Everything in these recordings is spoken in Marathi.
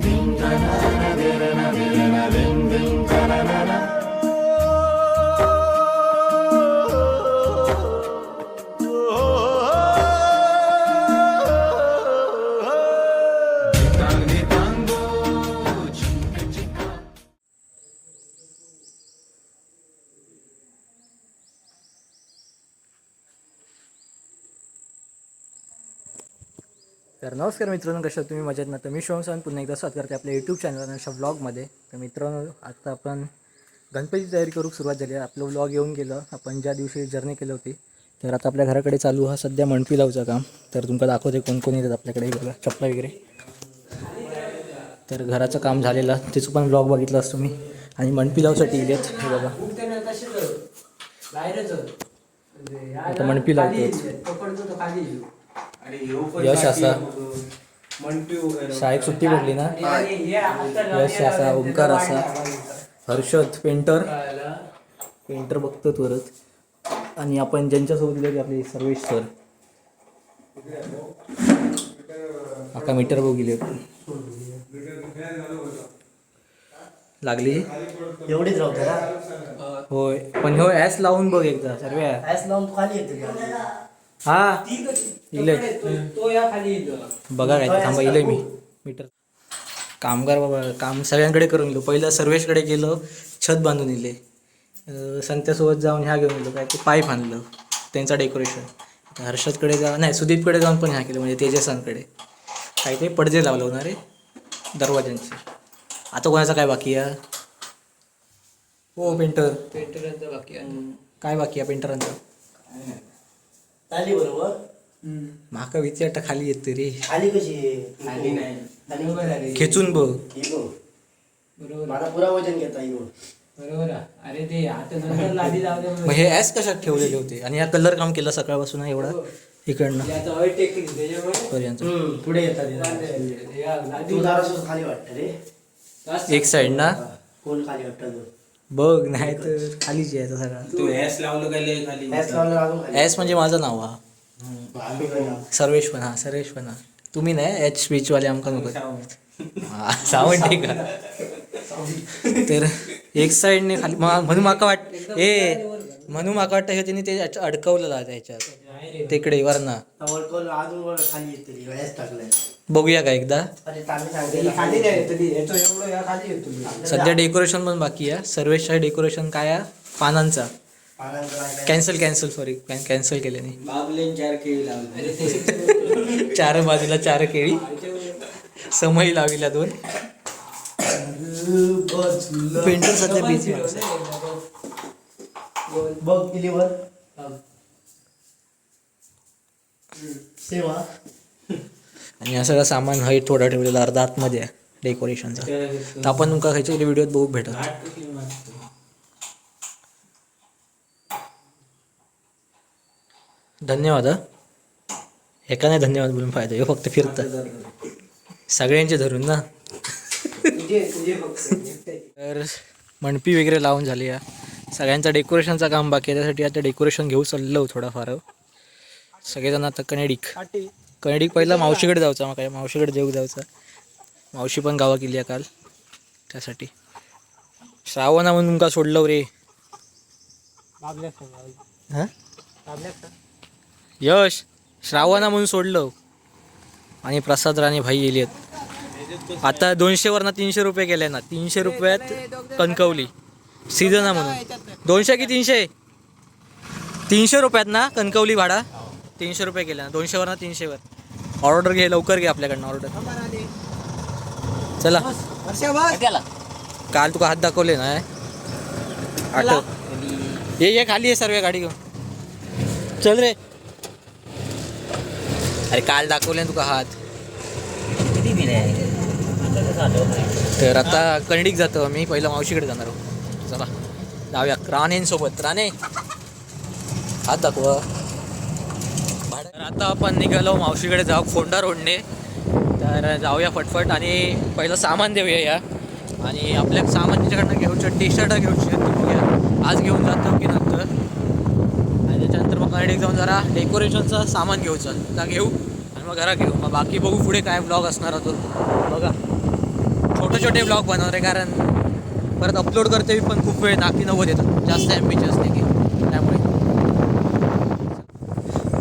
Ding da na na na na na na na na na na na नमस्कार मित्रांनो कशा तुम्ही? मजेत ना? तर मी शिवम पुन्हा एकदा स्वागत करते आपल्या यूट्यूब चॅनल अशा व्लॉगमध्ये तर मित्रांनो आता आपण गणपतीची तयारी करूक सुरुवात झाली आहे. आपलं व्लॉग येऊन गेलं. आपण ज्या दिवशी जर्नी केली होती तर आता आपल्या घराकडे चालू हा सध्या मणपी लावचं काम. तर तुमका दाखवते कोण कोण येतात आपल्याकडे. बघा चपला वगैरे. तर घराचं काम झालेलं. त्याचं पण व्लॉग बघितलं असतो मी. आणि मणपी लावसाठी इलेत हे बघा. आता मणपी लावतो यश असा. शाळेत सुट्टी पडली ना? यश असा ओंकार असा. हर्षद पेंटर. पेंटर बघतो परत आणि आपण ज्यांच्यासोबत गेलो ते आपले सर्वेश सर. आता मीटर बघ गेले. लागली? एवढीच राहते होय. पण हो ॲस लावून बघ एकदा सर्व. ऍस लावून खाली येते. हा? इले. बघा काय थांबा इले मी. मीटर. कामगार बाबा काम सगळ्यांकडे करून गेलो पहिलं सर्वेशकडे गेलो छत बांधून अं, संत्यासोबत जाऊन ह्या घेऊन गेलो काय ते पाईप आणलं त्यांचा डेकोरेशन. हर्षदकडे जा नाही सुदीपकडे जाऊन पण ह्या केलं म्हणजे तेजसांकडे काही ते पडदे लावलं होणार रे दरवाज्यांचे. आता कोणाचा काय बाकी आहे? हो पेंटर. पेंटरांचा बाकी आहे. काय बाकी आहे पेंटरांचा? चालली बरोबर? माका विचारता खाली येते रे. खाली कशी? आहे? खाली नाही. खाली. खेचून बघ. ही बघ. बरोबर. मला पुरा वजन घेता येईल बरोबर. अरे ते आता नंतर लादी लावले मग हे ॲस कशात ठेवलेले होते? आणि हा कलर काम केला सकाळपासून एवढा? इकडनं. आता ऑइल टेक्निक त्याच्यामुळे. पर्यंत. पुढे येतात हे. या जरासं खाली वाटतं रे. एक साइड ना? कोण खाली वाटतं? बघ नाही तर खालीच यायचा सगळा. तू ऍस लावलं काय लय खाली. ॲस म्हणजे माझं नाव हा? सर्वेश पण हा सर्वेश पण हा तुम्ही नाही एच स्पीचवाले आमका नको. हा सावंत ठीक आहे तर एक साईडने खाली मा- म्हणून माका वाट ए म्हणून माका वाटतं हे त्यांनी ते याच्या- अडकवलं आहे त्याच्यात. तिकडे वरना. अजून वर खाली टाकलंय. बघूया का एकदा. नाही सध्या डेकोरेशन पण बाकी आहे. सर्वेशचा डेकोरेशन काय आहे? पानांचा? कॅन्सल कॅन्सल सॉरी कॅन्सल केल्याने बाबले चार केळी लावले. अरे ते चार बाजूला चार केळी. समई लाविल्या दोन. पेंटर सध्या बिझी बघ सेवा. आणि हा सगळं सामान हय थोडा ठेवलेला अर्धा आतमध्ये आहे डेकोरेशनचा तर आपण तुमका खायच्या व्हिडिओत बघू भेटत धन्यवाद हा. एका नाही धन्यवाद बोलून फायदा हे फक्त फिरतं. सगळ्यांचे धरून ना. तर मणपी वगैरे लावून झाली आहे सगळ्यांचा डेकोरेशनचं काम बाकी आहे. त्यासाठी आता डेकोरेशन घेऊ चाललो थोडाफार सगळेजण आता कनेडिक. कनेडिक पहिला मावशीकडे जायचा मग काय? मावशीकडे जेवू जायचा मावशी पण गावा केली आहे काल. त्यासाठी. श्रावणा म्हणून तुमका सोडलं रे? हां? यश श्रावणा म्हणून सोडलं. आणि प्रसाद राणे भाई गेली आहेत. आता दोनशे ना तीनशे रुपये गेले ना. तीनशे रुपयात कणकवली. सीजना म्हणून. दोनशे की तीनशे? तीनशे रुपयात ना कणकवली भाडा? तीनशे रुपये गेले ना दोनशे वरनं तीनशेवर ऑर्डर घे लवकर घे आपल्याकडनं ऑर्डर चला. काल? तुका हात दाखवले ना आठव. ये ये खाली आहे सर्व गाडी घेऊन. चल रे. अरे काल दाखवले ना तुका हात. तर आता कणडीक जातो आम्ही पहिलं मावशीकडे जाणार आहोत चला. जाऊया. राणेंसोबत. राणे. हात दाखवा. आता आपण निघालो मावशीकडे जाऊ फोंडा रोडने. तर जाऊया फटफट आणि पहिलं सामान देऊया या. आणि आपल्या सामान तिच्याकडनं घेऊच्या टी शर्ट घेऊची बघूया. आज घेऊन जातो की नंतर? आणि त्याच्यानंतर मग कनेडिक जाऊन जरा डेकोरेशनचं सामान घेऊचं त्या घेऊ आणि मग घरा घेऊ. मग बाकी बघू पुढे काय ब्लॉग असणार तो बघा. छोटे छोटे ब्लॉग बनवणार आहे कारण परत अपलोड करते पण खूप वेळ नाकी नव्वद येतात. जास्त एम बीचे असते की. त्यामुळे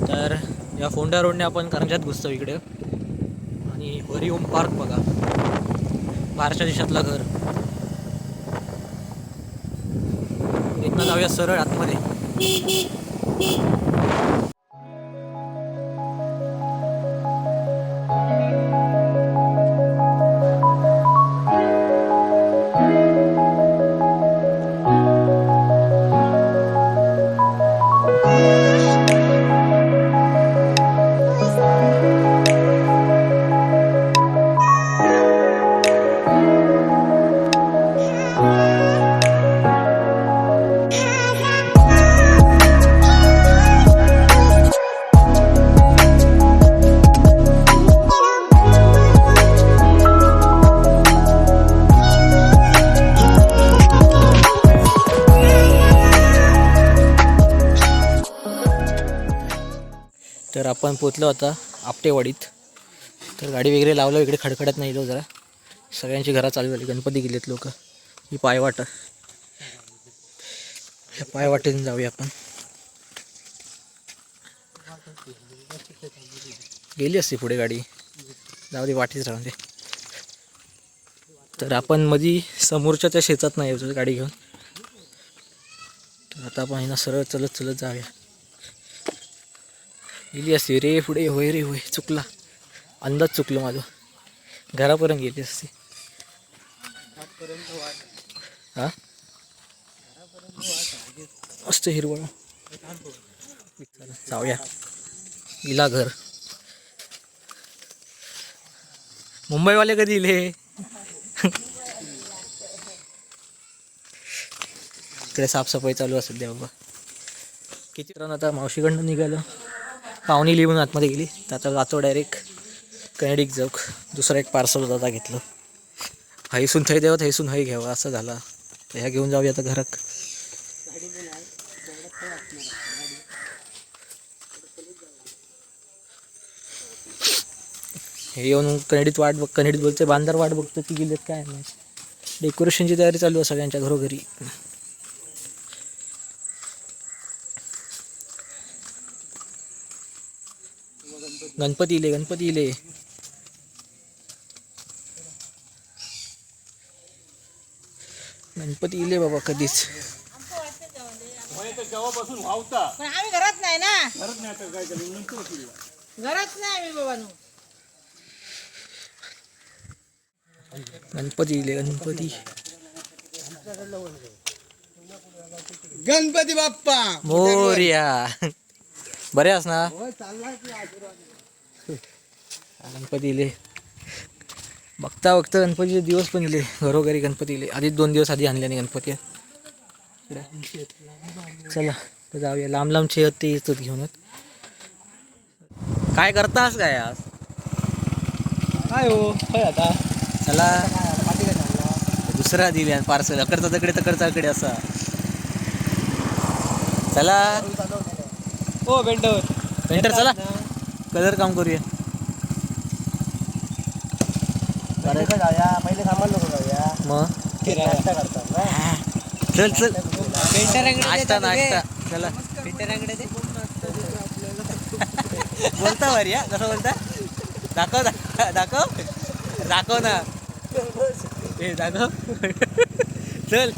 तर या फोंडा रोडने आपण करंजात घुसतो इकडे. आणि हरिओम पार्क बघा. बाहेरच्या देशातलं घर. इथनं जाऊया सरळ आतमध्ये. पोचलो आता आपटेवाडीत. तर गाडी वगैरे लावलं इकडे खडखडत नाही जरा. सगळ्यांची घरा चालू झाली. गणपती गेलेत लोक. ही पायवाट. ह्या पायवाटेने जाऊया आपण. गेली असती पुढे गाडी. जाऊ दे वाटेच राहून दे. तर आपण मधी समोरच्या त्या शेतात नाही गाडी घेऊन. तर आता आपण ना सरळ चलत चलत जाऊया. गेली असती. रे पुढे होय रे होय. चुकला. अंदाज चुकलो माझं. घरापर्यंत गेली असती. हा? मस्त हिरवळ. जाऊया. इला घर. मुंबईवाले कधी इले? इकडे साफसफाई चालू असेल द्या बाबा किती रन आता मावशीकडनं निघालं? पाहुणी लिहून आतमध्ये गेली. तर आता जातो डायरेक्ट कनेडिक चौक. दुसरं एक पार्सल आता घेतलं. हैसून थै देवत हैसून हई घ्यावं असं झालं. तर ह्या घेऊन जाऊया आता घरात. हे येऊन कनेडीत वाट बघ कनेडीत बोलते बांधार वाट बघतो की गेलेत काय नाही डेकोरेशनची तयारी चालू आहे सगळ्यांच्या घरोघरी. गणपती इले गणपती इले गणपती इले बाबा कधीच पण आम्ही घरात नाही ना. घरात नाही आम्ही बाबा गणपती इले गणपती. गणपती बाप्पा. मोर्या. बरे ना? गणपती इले? बघता बघता गणपतीचे दिवस पण इले घरोघरी गणपती इले. आधी दोन दिवस आधी आणले नाही गणपती चला तर जाऊया. लांब लांबचे आहेत ते येतात घेऊन काय करतास काय आज? काय हो काय आता? चला. दुसरा दिल्या पार्सल. अकडचा तकडे तकडचा अकडे असा. चला. हो बेंटर पेंटर चला. कलर काम करूया. जाऊया पहिले सामान नको जाऊया. मग? नाश्ता करतात ना चल चल. नाश्ता नाश्ता. चला. बोलता भारी हा? कसं बोलता? दाखव दाखव दाखव. दाखव ना. ए दाखव. चल.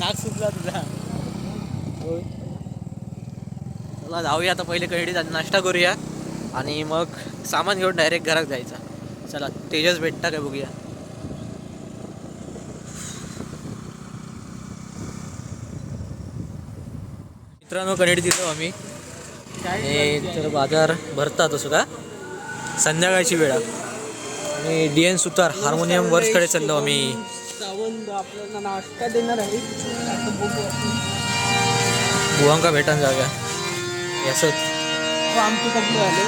नाक सुटला तुझा. चला जाऊया आता पहिले कळडी नाश्ता करूया. आणि मग सामान घेऊन डायरेक्ट घरात जायचा. चला तेजस भेटता काय बघूया. मित्रांनो कनेक्ट दिलो आम्ही. आणि तर बाजार भरतात सुद्धा संध्याकाळची वेळा. आणि डी एन सुतार हार्मोनियम वर्क्सकडे चाललो आम्ही. सावंत नाश्ता देणार आहे बुवांका भेटान जाऊया असंच. आमचे कपडे आले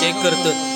चेक करतो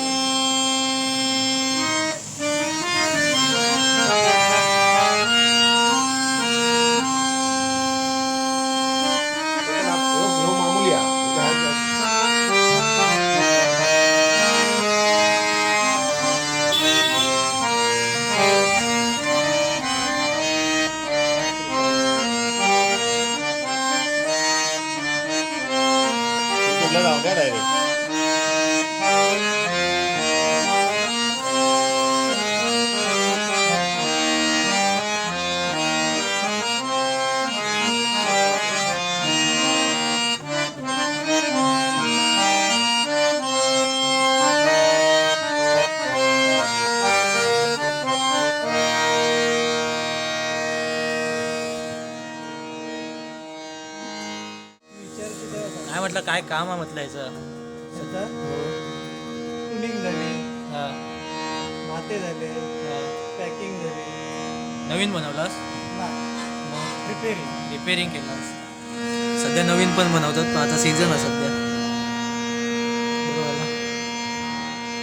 म्हटलं काय काम आहे म्हटलं याचं? झाली. हा, माते झाले. हा. पॅकिंग झाली. नवीन बनवलास? रिपेअरिंग रिपेअरिंग केलास. सध्या नवीन पण बनवतात पण आता सीझन आहे सध्या. बरोबर ना?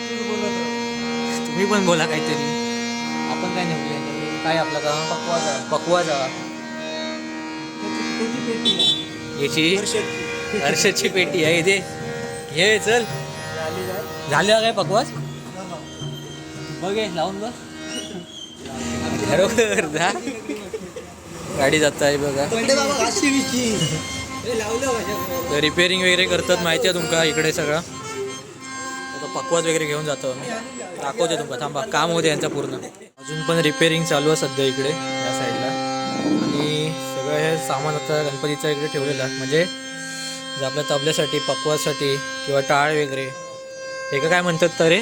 तूच बोलत राह. तुम्ही पण बोला काहीतरी. आपण काय नाही काय आपलं पकवाजा पकवाजा त्याची त्याची पेटी आहे. याची? वर्षाची. हर्षदची पेटी आहे इथे. घे चल. झाली काय झालं काय पकवास? बघ लावून बघ. खरोखर जा. गाडी जात आहे बघा. तर रिपेअरिंग वगैरे करतात माहिती आहे तुमका इकडे सगळं. आता पकवाज वगैरे घेऊन जातो आम्ही. दाखवते तुमका थांबा काम होते यांचं पूर्ण. अजून पण रिपेअरिंग चालू आहे सध्या इकडे या साईडला आणि सगळं हे सामान आता गणपतीचं इकडे ठेवलेलं आहे. म्हणजे जे आपल्या तबल्यासाठी पकवासाठी किंवा टाळ वगैरे. हे का काय म्हणतात तर? रे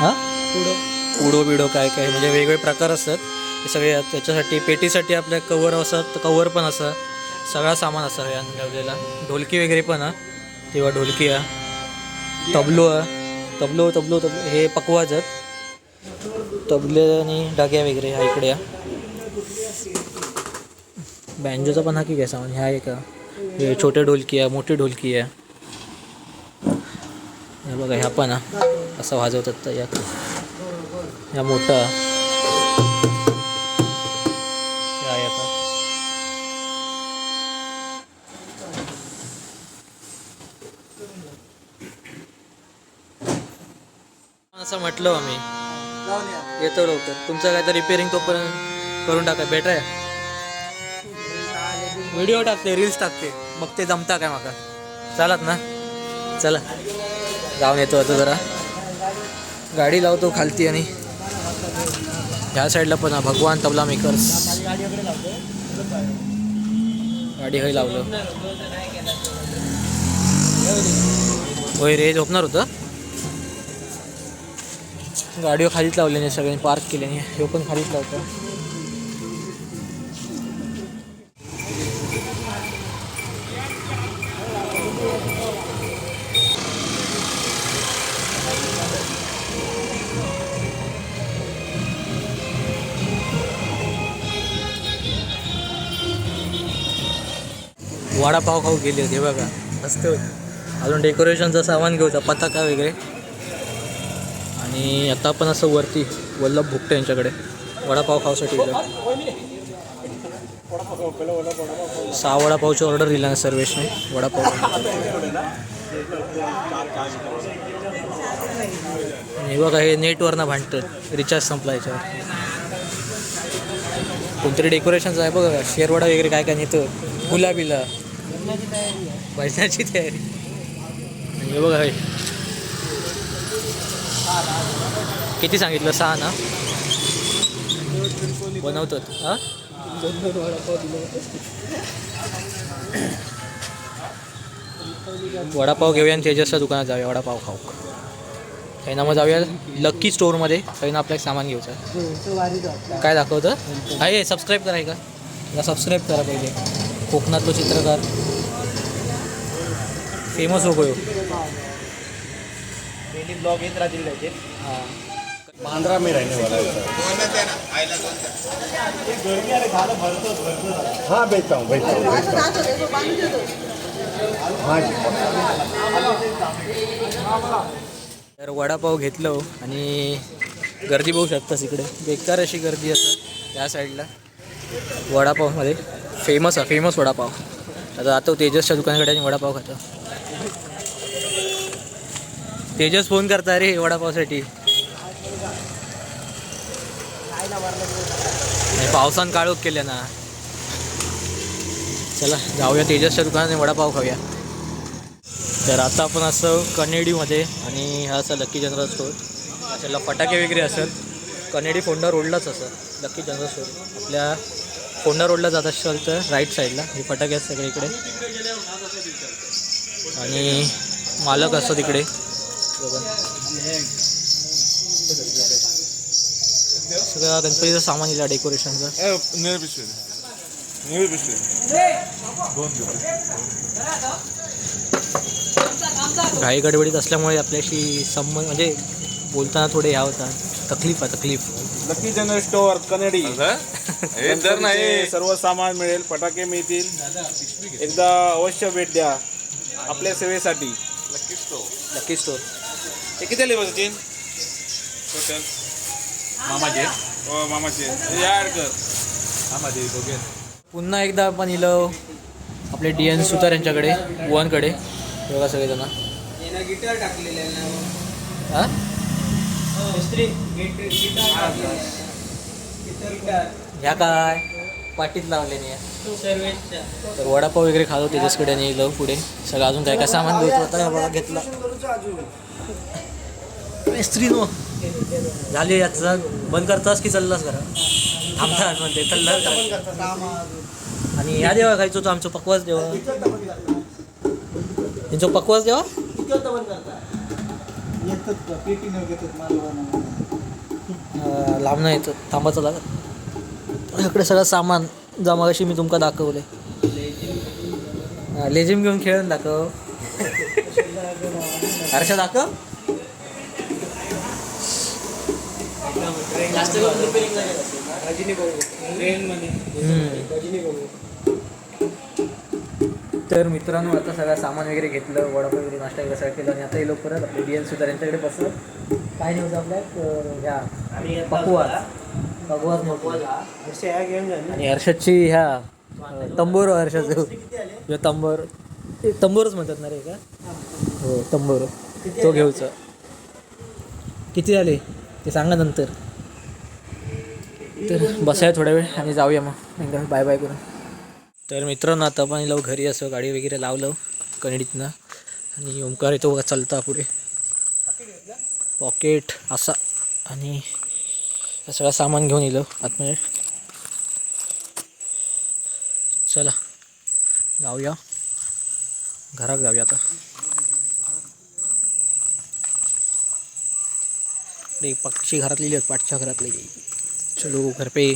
हां? उडो बिडो काय काय? म्हणजे वेगवेगळे प्रकार असतात. हे सगळे त्याच्यासाठी पेटीसाठी आपल्या कवर असतात कवर पण असं सगळा सामान असा या ठेवलेला ढोलकी वगैरे पण हा. किंवा ढोलकी आहे तबलो हा. तबलो तबलो तबलो. हे पकवाज आहेत तबले आणि डाग्या वगैरे हा इकडे या बँजोचा पण हा की काय सामान ह्या एका हे छोटे ढोलकी आहे मोठी ढोलकी आहे हे। बघा ह्या पण असं वाजवतात तर या. ह्या मोठा. असं म्हटलं आम्ही. येतो लवकर. तुमचं काय तर रिपेअरिंग तोपर्यंत करून टाका. बेटर आहे? व्हिडिओ टाकते रील्स टाकते. मग ते जमता काय माका चालत ना? चला. जाऊन येतो आता जरा. गाडी लावतो खालती आणि ह्या साईडला पण हा भगवान तबला मेकर्स गाडी हय लावलं. होय रे झोपणार होतं? गाडीवर खालीच लावल्याने सगळ्यांनी पार्क केल्याने ह्यो पण खालीच लावतो. वडापाव खाऊ गेले होते बघा. मस्त होते. अजून डेकोरेशनचं सामान घेऊचा पताका वगैरे. आणि आता आपण असं वरती वल्लभ भुकटे यांच्याकडे. वडापाव खाऊसाठी सहा वडापावची ऑर्डर दिला ना सर्वेशने. वडापाव. आणि बघा हे नेटवरनं भांडतं. रिचार्ज संपला याच्यावर. कोणतरी डेकोरेशनचं आहे बघा. शेरवडा वगैरे काय काय नेतं. गुलाबीला. भजनाची तयारी हे बघा हे. किती सांगितलं? सहा ना? बनवतात. हा? वडापाव घेऊया आणि तेजसच्या दुकानात जाऊया. वडापाव खाऊ. काही ना मग जाऊया लक्की स्टोअरमध्ये काही ना आपल्याला सामान घ्यायचं वाटला काय दाखवतं? आहे सबस्क्राईब कराय का सबस्क्राईब करा पाहिजे कोकणातलो चित्रकार. फेमस हो गयो. डेली ब्लॉग येत राहतील त्याचे. हां. बांद्रा में रहने वाला है हाँ बेचता हूँ बेचता हूँ बेचता हूँ हाँ जी तर वडापाव घेतलं आणि गर्दी बघू शकतास इकडे. बेकार अशी गर्दी असं या साईडला वडापावमध्ये. फेमस आहे फेमस वडापाव. आता आता तेजसच्या दुकानाकडे आणि वडापाव खातो. तेजस फोन करता रे वडापावसाठी. पावसान काळोख केल्या ना. चला जाऊया तेजसच्या दुकानात आणि वडापाव खाऊया. तर आता आपण असं कनेडीमध्ये आणि हा असा लक्की जनरल स्टोर त्याला फटाके वगैरे असत कनेडी फोंडा रोडलाच असं लक्की जनरल स्टोर आपल्या फोंडा रोडला जात असाल तर राईट साईडला हे फटाके आहेत सगळे इकडे. आणि मालक असतो तिकडे. सगळं गणपतीचं सामान येईल डेकोरेशनचं घाई गडबडीत असल्यामुळे आपल्याशी संबंध म्हणजे बोलताना थोडे ह्या होता तकलीफ आहे तकलीफ. लकी जनरल स्टोअर कनेडी गणपतीचे सर्व सामान मिळेल फटाके मिळतील. एकदा अवश्य भेट द्या आपल्या सेवेसाठी. लकी स्टोर हे किती आले सचिन? टोटल मामाचे. हो मामाचे. ऍड कर. मामाचे दोघे. पुन्हा एकदा आपण इलो आपले डी एन सुतार यांच्याकडे वनकडे बघा सगळेजण. यानं गिटार टाकलेलं हां? ह्या काय? पाटीत लावले तर वडापाव वगैरे खातो त्याच्याचकडे नेलं पुढे. सगळं अजून काय काय सामान घ्यायचं होतं हे बघा घेतला. मिस्त्री नो. झाली याचा बंद करतास की चाललास करा थांबतात म्हणते चालला आणि ह्या देवा खायचो तो आमचं पकवास देवा. त्यांचं पकवास देवा? लांब नाही येतं. थांबाचं लागत. इकडे सगळं सामान जा मगाशी मी तुमका दाखवले. लेझिम घेऊन खेळून दाखव. हर्षा दाखव. जास्त तर मित्रांनो आता सगळं सामान वगैरे घेतलं वडापाव वगैरे नाश्ता वगैरे सगळं केलं आणि आता हे लोक परत आपले डी एल सुद्धा यांच्याकडे बसलं काय न्यूज आपल्या? ह्या पकवास पकवास नव्हतं आणि हर्षदची ह्या तंबोर हर्षद. जो तंबोर. तंबोरच म्हणतात ना रे का? हो तंबोर. तो घेऊचा. किती झाले ते सांगा नंतर. तर बसाय थोडा वेळ आणि जाऊया मग. एकदा बाय बाय करून. तर मित्रांनो आता आपण लावू घरी असं गाडी वगैरे लावलं कनेडीतनं आणि ओंकार येतो बघा चालता पुढे. पॉकेट असा. आणि सगळं सामान घेऊन येलो आतमध्ये. चला जाऊया. घरात जाऊया आता. पक्षी घरात आहेत पाठच्या घरातले. चलो घर पे.